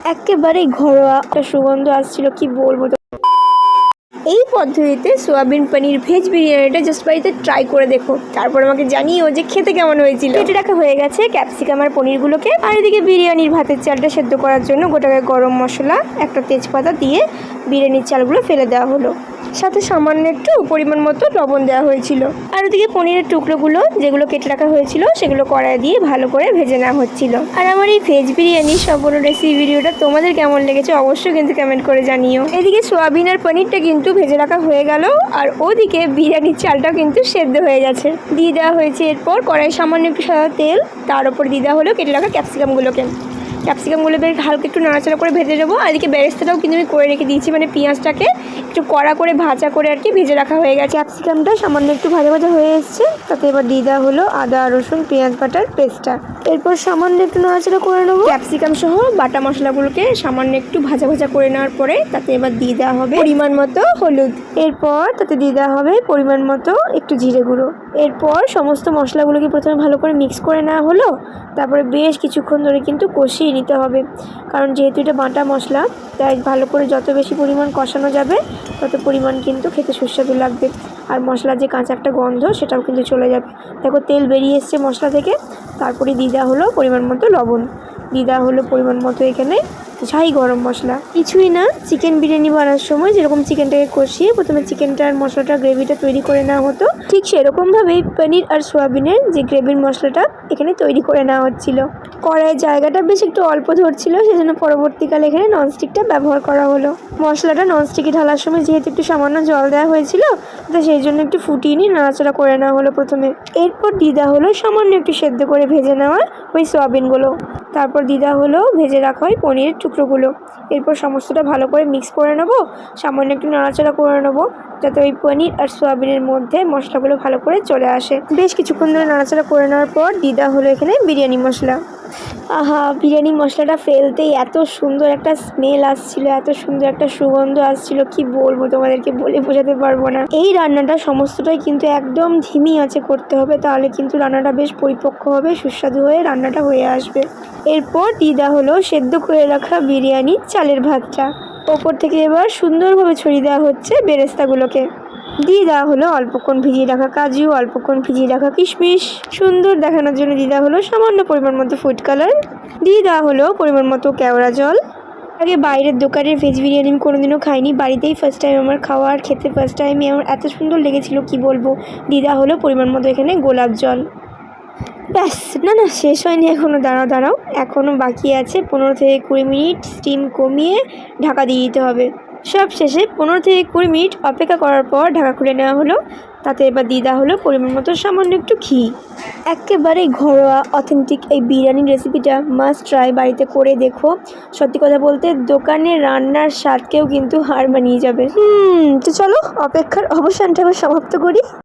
একেবারেই ঘরোয়া একটা সুগন্ধ আসছিল, কি বলব তো? এই পদ্ধতিতে সোয়াবিন পনির ভেজ বিরিয়ানিটা জাস্ট বাড়িতে ট্রাই করে দেখো। তারপর আমাকে জানিও যে খেতে কেমন হয়েছিল। কেটে রাখা হয়ে গেছে ক্যাপসিকাম আর পনিরগুলোকে। আর এদিকে বিরিয়ানির ভাতের চালটা সেদ্ধ করার জন্য গোটাকে গরম মশলা, একটা তেজপাতা দিয়ে বিরিয়ানির চালগুলো ফেলে দেওয়া হলো। সাথে সামান্য একটু পরিমাণ মতো লবণ দেওয়া হয়েছিল। আর ওদিকে পনিরের টুকরোগুলো যেগুলো কেটে রাখা হয়েছিল, সেগুলো কড়াই দিয়ে ভালো করে ভেজে নেওয়া হচ্ছিল। আর আমার এই ভেজ বিরিয়ানির সম্পূর্ণ রেসিপি ভিডিওটা তোমাদের কেমন লেগেছে অবশ্যই কিন্তু কমেন্ট করে জানিও। এদিকে সোয়াবিন আর পনিরটা কিন্তু ভেজে রাখা হয়ে গেল, আর ওদিকে বিরিয়ানির চালটাও কিন্তু সেদ্ধ হয়ে গেছে। দিয়ে দেওয়া হয়েছে এরপর কড়াই সামান্য একটু সাদা তেল, তার উপর দিয়ে দেওয়া হলো কেটে রাখা ক্যাপসিকামগুলোকে ক্যাপসিকামগুলো বেশ হালকা একটু নাড়াচাড়া করে ভেজে নেব, আর এদিকে বেরেস্তাটাও কিন্তু আমি করে রেখে দিয়েছি মানে পেঁয়াজটাকে একটু কড়া করে ভাজা করে আর কি ভেজে রাখা হয়ে গেছে। ক্যাপসিকামটা সামান্য একটু ভাজা ভাজা হয়ে এসছে। তাতে এবার দিয়ে দেওয়া হলো আদা, রসুন, পেঁয়াজ বাটার পেস্টটা। এরপর সামান্য একটু নাড়াচাড়া করে নেব। ক্যাপসিকাম সহ বাটা মশলাগুলোকে সামান্য একটু ভাজা ভাজা করে নেওয়ার পরে তাতে এবার দিয়ে দেওয়া হবে পরিমাণ মতো হলুদ। এরপর তাতে দিয়ে দেওয়া হবে পরিমাণ মতো একটু জিরে গুঁড়ো। এরপর সমস্ত মশলাগুলোকে প্রথমে ভালো করে মিক্স করে নেওয়া হলো। তারপরে বেশ কিছুক্ষণ ধরে কিন্তু কষিয়ে নিতে হবে। কারণ যেহেতু এটা বাটা মশলা, তাই ভালো করে যত বেশি পরিমাণ কষানো যাবে তত পরিমাণ কিন্তু খেতে সুস্বাদু লাগবে। আর মশলার যে কাঁচা একটা গন্ধ, সেটাও কিন্তু চলে যাবে। দেখো, তেল বেরিয়ে এসছে মশলা থেকে। তারপরে দিদা হলো পরিমাণ মতো লবণ। দিদা হলো পরিমাণ মতো এখানে ছাই গরম মশলা। কিছুই না চিকেন বিরিয়ানি বানার সময় যেরকম চিকেনটাকে কষিয়ে প্রথমে চিকেনটার মশলাটা গ্রেভিটা তৈরি করে নেওয়া হতো। ঠিক সেরকমভাবেই পনির আর সোয়াবিনের যে গ্রেভির মশলাটা এখানে তৈরি করে নেওয়া হচ্ছিল। কড়াইয়ের জায়গাটা বেশ একটু অল্প ধরছিল, সেজন্য পরবর্তীকালে এখানে ননস্টিকটা ব্যবহার করা হলো। মশলাটা ননস্টিকে ঢালার সময় যেহেতু একটু সামান্য জল দেওয়া হয়েছিল, তো সেই জন্য একটু ফুটিয়ে নিয়ে নাড়াচাড়া করে নেওয়া হলো প্রথমে। এরপর দিদা হলো সামান্য একটু সেদ্ধ করে ভেজে নেওয়া ওই সোয়াবিনগুলো। তারপর দিদা হলো ভেজে রাখা হয় পনিরের টুকরোগুলো এরপর সমস্তটা ভালো করে মিক্স করে নেব। সামান্য একটু নাড়াচাড়া করে নেব, যাতে ওই পনির আর সোয়াবিনের মধ্যে মশলাগুলো ভালো করে চলে আসে। বেশ কিছুক্ষণ ধরে নাড়াচাড়া করে নেওয়ার পর দিদা হলো এখানে বিরিয়ানি মশলা। আহা, বিরিয়ানি মশলাটা ফেলতেই এত সুন্দর একটা স্মেল আসছিল, এত সুন্দর একটা সুগন্ধ আসছিল, কি বলব তোমাদেরকে বলে বোঝাতে পারব না। এই রান্নাটা সমস্তটাই কিন্তু একদম ধিমি আছে, করতে হবে তাহলে কিন্তু রান্নাটা বেশ পরিপক্ক হবে, সুস্বাদু হয়ে রান্নাটা হয়ে আসবে। এরপর দিদা হলো সেদ্ধ করে রাখা বিরিয়ানি চালের ভাতটা। ওপর থেকে এবার সুন্দরভাবে ছড়িয়ে দেওয়া হচ্ছে বেরেস্তাগুলোকে। দিয়ে দেওয়া হলো অল্পক্ষণ ভিজিয়ে রাখা কাজু, অল্পক্ষণ ভিজিয়ে রাখা কিশমিশ। সুন্দর দেখানোর জন্য দিয়ে দেওয়া হলো সামান্য পরিমাণ মতো ফুড কালার দিয়ে দেওয়া হলো পরিমাণ মতো কেওড়া জল। আগে বাইরের দোকানের ভেজ বিরিয়ানি আমি কোনোদিনও খাইনি, বাড়িতেই ফার্স্ট টাইম আমার খাওয়া আর খেতে ফার্স্ট টাইমে আমার এত সুন্দর লেগেছিল, কি বলব? দেওয়া হলো পরিমাণ মতো এখানে গোলাপ জল। ব্যাস, না না, শেষ হয়নি এখনও দাঁড়াও দাঁড়াও। এখনও বাকি আছে পনেরো থেকে কুড়ি মিনিট স্টিম কমিয়ে ঢাকা দিয়ে দিতে হবে। সব শেষে পনেরো থেকে কুড়ি মিনিট অপেক্ষা করার পর ঢাকা খুলে নেওয়া হলো। তাতে এবার দেওয়া হলো পরিমাণ মতো সামান্য একটু ঘি। একেবারে ঘরোয়া অথেন্টিক এই বিরিয়ানির রেসিপিটা মাস্ট ট্রাই বাড়িতে করে দেখো। সত্যি কথা বলতে দোকানে রান্নার স্বাদকেও কিন্তু হার মানিয়ে যাবে। হুম, তো চলো, অপেক্ষার অবসানটা সমাপ্ত করি।